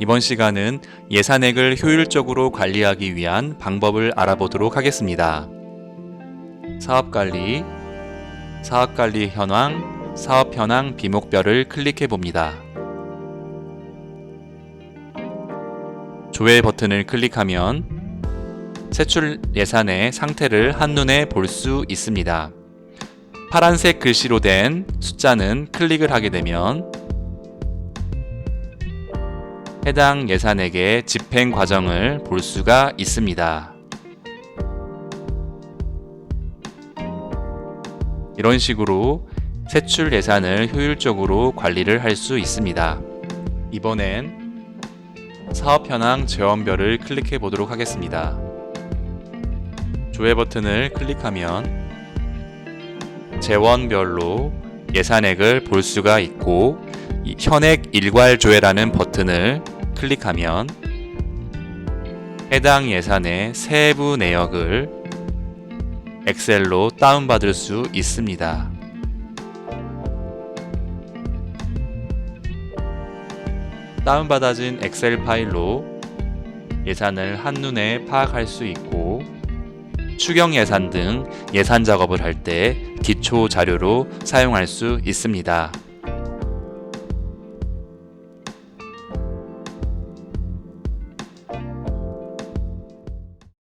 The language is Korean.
이번 시간은 예산액을 효율적으로 관리하기 위한 방법을 알아보도록 하겠습니다. 사업관리, 사업관리 현황, 사업 현황 비목별을 클릭해 봅니다. 조회 버튼을 클릭하면 세출 예산의 상태를 한눈에 볼 수 있습니다. 파란색 글씨로 된 숫자는 클릭을 하게 되면 해당 예산액의 집행 과정을 볼 수가 있습니다. 이런 식으로 세출 예산을 효율적으로 관리를 할 수 있습니다. 이번엔 사업 현황 재원별을 클릭해 보도록 하겠습니다. 조회 버튼을 클릭하면 재원별로 예산액을 볼 수가 있고 이 현액 일괄 조회라는 버튼을 클릭하면 해당 예산의 세부 내역을 엑셀로 다운받을 수 있습니다. 다운받아진 엑셀 파일로 예산을 한눈에 파악할 수 있고 추경 예산 등 예산 작업을 할때 기초 자료로 사용할 수 있습니다.